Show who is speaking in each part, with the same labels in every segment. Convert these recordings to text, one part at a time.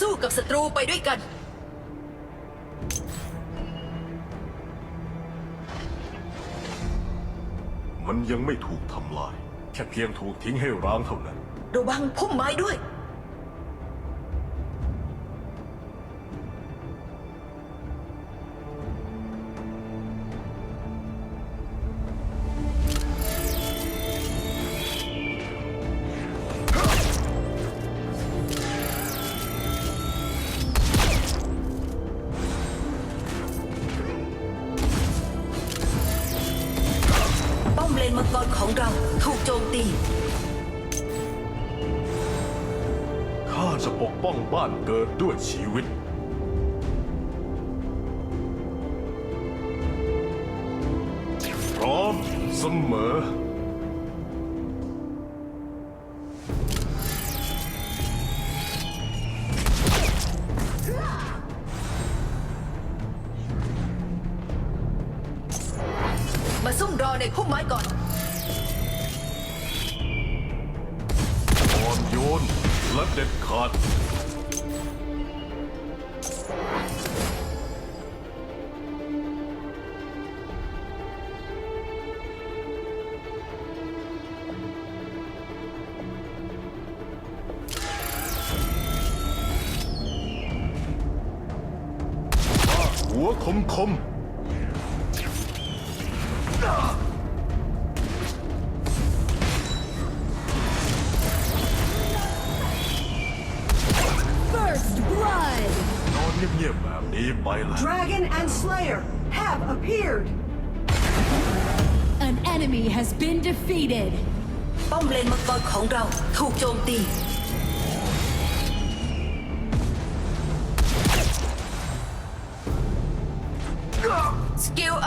Speaker 1: สู้กับศัตรูไปด้วยกัน
Speaker 2: มันยังไม่ถูกทำลาย แค่เพียงถูกทิ้งให้ร้างเท่านั้น
Speaker 1: ระวังพุ่มไม้ด้วย
Speaker 2: บ้านเกิดด้วยชีวิต พร้อมเสมอ คมคม
Speaker 3: First blood!
Speaker 2: นอนเงียบๆแบบนี้ไปละ
Speaker 4: Dragon and Slayer have appeared.
Speaker 3: An enemy has been defeated.
Speaker 1: ป้อมเลนมังกรของเราถูกโจมตี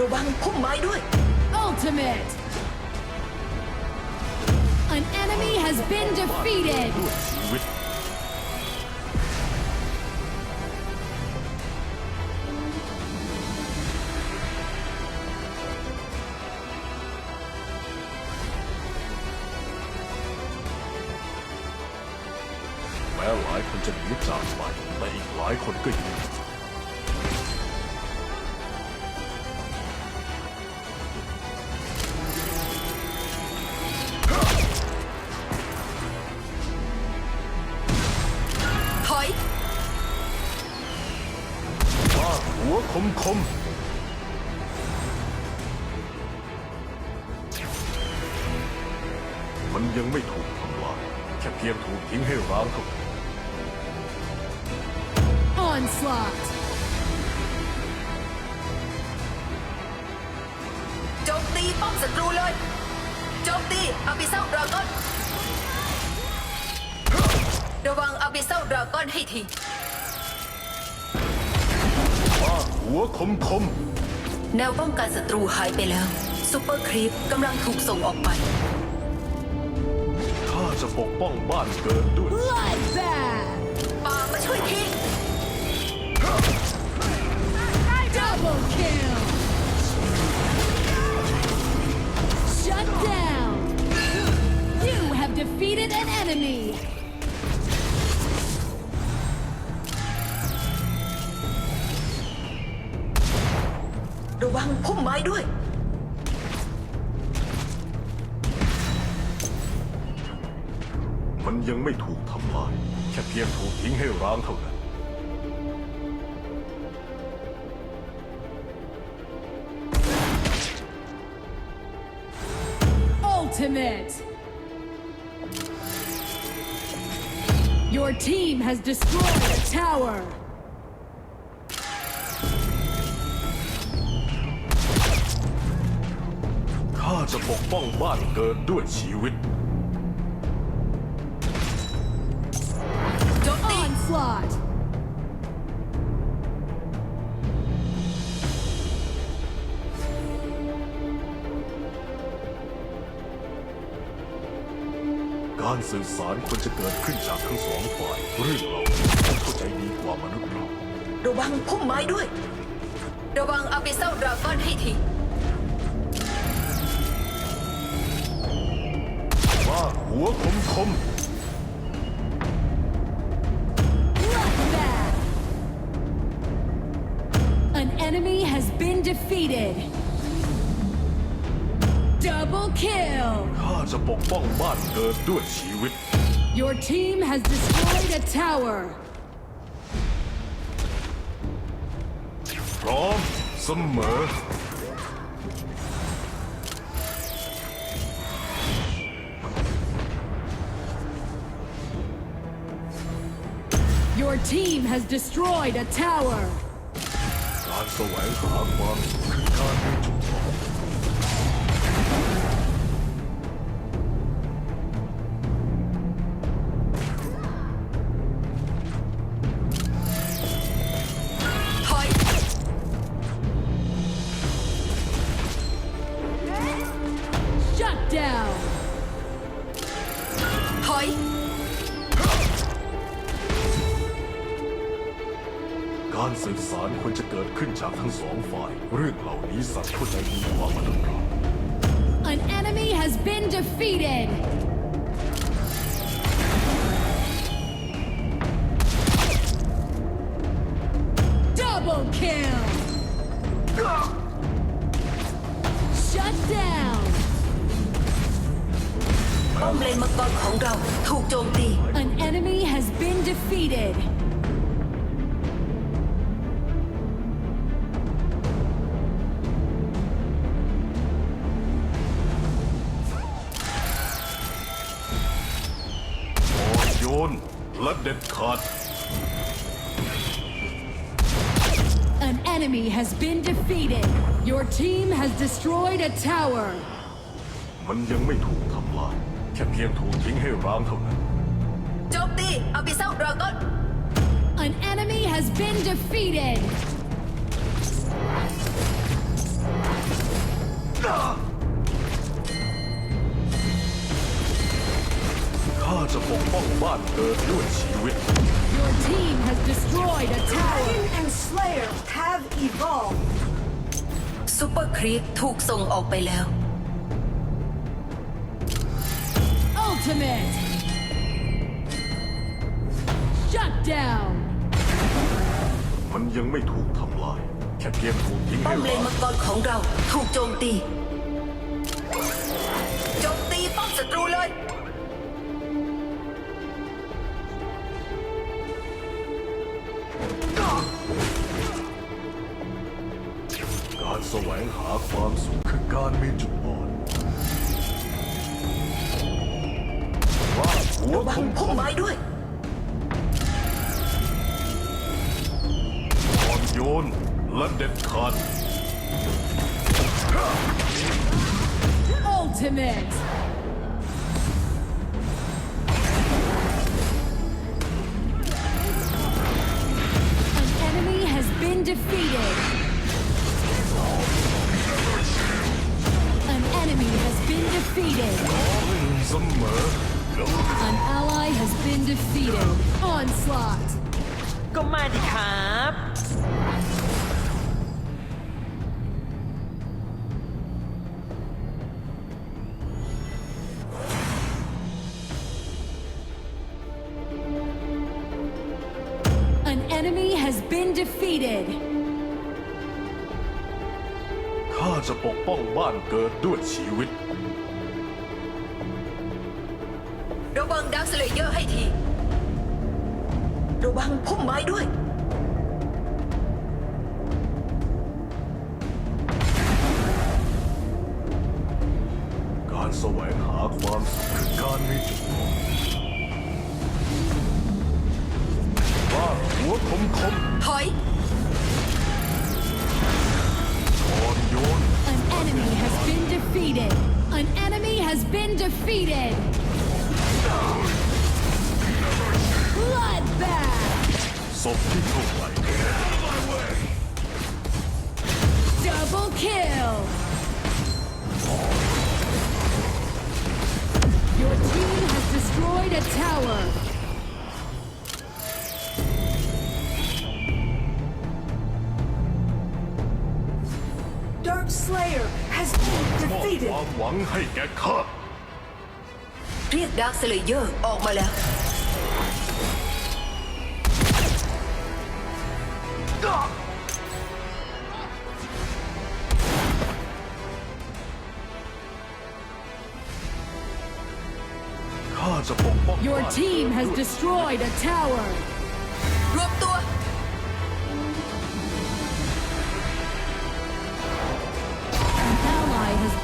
Speaker 1: ระวังพุ่มไม้ด้วย
Speaker 3: Ultimate! An enemy has been defeated.
Speaker 2: ป้อม
Speaker 1: ศัตรูเลย โจมตีอาบิเซลดราก้อน ระวังอาบิเซลดราก้อนให้ที
Speaker 2: ว่าหัวคมคม
Speaker 1: แนวป้องกันศัตรูหายไปแล้ว ซูเปอร์ครีปกำลังถูกส่งออกไป
Speaker 2: ข้าจะปกป้องบ้านเกิดด้วย
Speaker 3: Bloodbath!
Speaker 1: มั
Speaker 2: นยังไม่ถูกทำลายแค่เพียงถูกทิ้งให้ร้างเท่านั้น
Speaker 3: Ultimate! Your team has destroyed a tower!
Speaker 2: ข้าจะปกป้องบ้านเกิดด้วยชีวิต
Speaker 3: Onslaught!
Speaker 2: การสื่อสารควรจะเกิดขึ้นจากทั้งสองฝ่ายเรื่องเราต้องเข้าใจดีกว่ามนุษย์เรา
Speaker 1: ระวังพุ่มไม้ด้วย ระวังอาบิเซลดราก้อนให้ที
Speaker 2: ว่าหัวคมคม
Speaker 3: defeated. Double kill!
Speaker 2: ข้าจะปกป้องบ้านเกิดด้วยชีวิต
Speaker 3: Your team has destroyed a tower.
Speaker 2: พร้อมเสมอ
Speaker 3: Your team has destroyed a tower.
Speaker 2: การแสื่อสารควรจะเกิดขึ้นจากทั้งสองฝ่าย เรื่องเหล่านี้สัตว์เข้าใจดีกว่ามนุษย์เรา
Speaker 3: An enemy has been defeated. Double kill. Shut down.
Speaker 1: ป้อมเลนมังกรของเราถูกโจมตี
Speaker 3: An enemy has been defeated.
Speaker 2: ยนและเด็ดขาด
Speaker 3: An enemy has been defeated. Your team has destroyed a tower.
Speaker 2: มันยังไม่ถูกทำลายแค่เพียงถูกทิ้งให้ร้างเท่านั้น
Speaker 1: โจมตีอาบิเซลดราก้อน
Speaker 3: An enemy has been defeated.
Speaker 2: ข้า ปกป้องบ้านเกิดด้วยชีวิต
Speaker 3: Your team has destroyed a tower.
Speaker 4: Dragon and Slayer have evolved.
Speaker 1: ซูเปอร์ครีปถูกส่งออกไปแล้ว
Speaker 3: Ultimate. Shut down.
Speaker 2: มันยังไม่ถูกทำลาย แค่เพียงถูกทิ้ง
Speaker 1: ป้อ
Speaker 2: ให้
Speaker 1: มเลน
Speaker 2: ร้าง
Speaker 1: มังกรของเราถูกโจมตี โจมตีป้อมศัตรูเลย
Speaker 2: แสวงหาความสุขคือการมีจุดอ่อนว่าหัว
Speaker 1: ระวั
Speaker 2: ค
Speaker 1: ง
Speaker 2: มค
Speaker 1: พุ่ม
Speaker 2: ม
Speaker 1: ไม้ด้วย
Speaker 2: อ่อนโยนและเด็ดขาด
Speaker 3: Ultimate. been defeated.
Speaker 2: เสมอ
Speaker 3: An ally has been defeated. Onslaught.
Speaker 5: ก็มาดิครับ
Speaker 3: An enemy has been defeated.
Speaker 2: จะปกป้องบ้านเกิดด้วยชีวิต
Speaker 1: ระวังดาวสเลเยอร์ให้ที ระวังพุ่มไม้ด้วย
Speaker 2: การแสวงหาความสุขคือการมีจุดอ่อนว่าหัวคมคม
Speaker 1: ถอย
Speaker 3: has been defeated! Bloodbath!
Speaker 2: Something
Speaker 3: Double kill! Your team has destroyed a tower!
Speaker 4: Dark Slayer has been
Speaker 2: มอบ
Speaker 4: defeated.
Speaker 2: ความหวังให้แก่ข้า
Speaker 1: เรียกดาร์คสเลเยอร์ออกมาแล้ว
Speaker 2: ข้าจะปกป้อง
Speaker 3: Your
Speaker 2: บ้าน
Speaker 3: team has
Speaker 2: ด้วย
Speaker 3: destroyed a tower.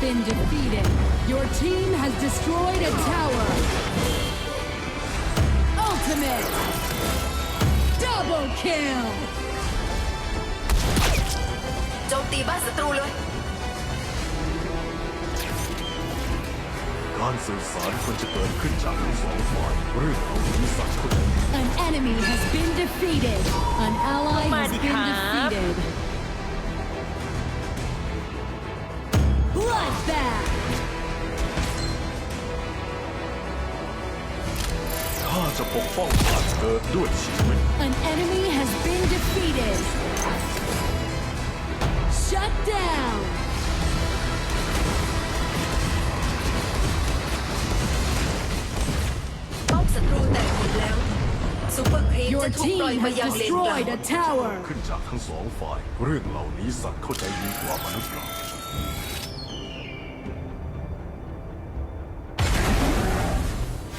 Speaker 3: been defeated. Your team has destroyed a tower. Ultimate! Double kill!
Speaker 1: โจมตีบ้านศัตรูเลย
Speaker 2: การสื่อสารควรจะเกิดขึ้นจากทั้งสองฝ่ายเรื่องของนี้สัตว์คนหนึ่ง
Speaker 3: An enemy has been defeated. An ally has been
Speaker 5: Madikap.
Speaker 3: defeated. Team
Speaker 1: มา
Speaker 3: has
Speaker 1: ยังเลนกลาง
Speaker 3: destroyed a tower.
Speaker 2: ขึ้นจากทั้งสองฝ่าย เรื่องเหล่านี้สัตว์เข้าใจดีกว่ามนุษย์เรา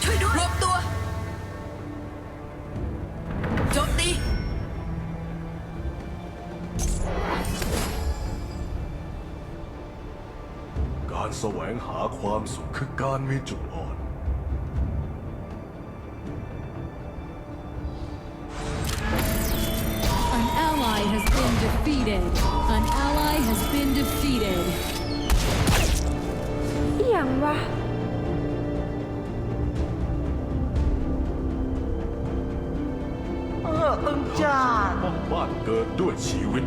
Speaker 1: ช่วยด้วยรวมตัวโจมตี
Speaker 2: การแสวงหาความสุขคือการมีจุดอ่อน
Speaker 3: defeated. An ally has been defeated.
Speaker 6: เอียงวะ
Speaker 5: เอออึงจาน
Speaker 2: ป้องบ้านเกิดด้วยชีวิต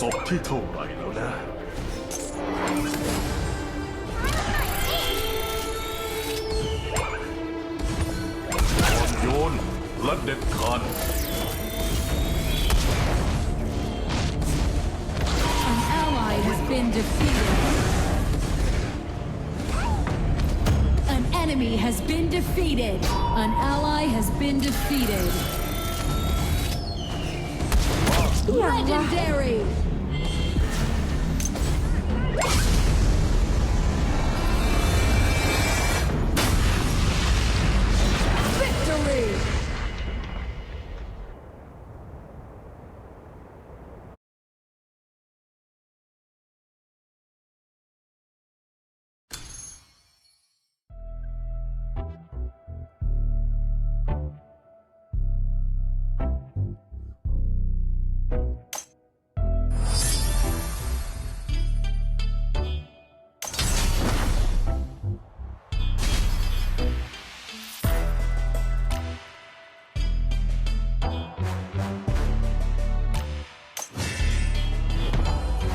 Speaker 2: ศพที่เท่าไหร่แล้วนะ อ่อนโยนและเด็ดขาด
Speaker 3: An ally has been defeated. An enemy has been defeated. An ally has been defeated.
Speaker 6: เอียงวะ
Speaker 3: Legendary.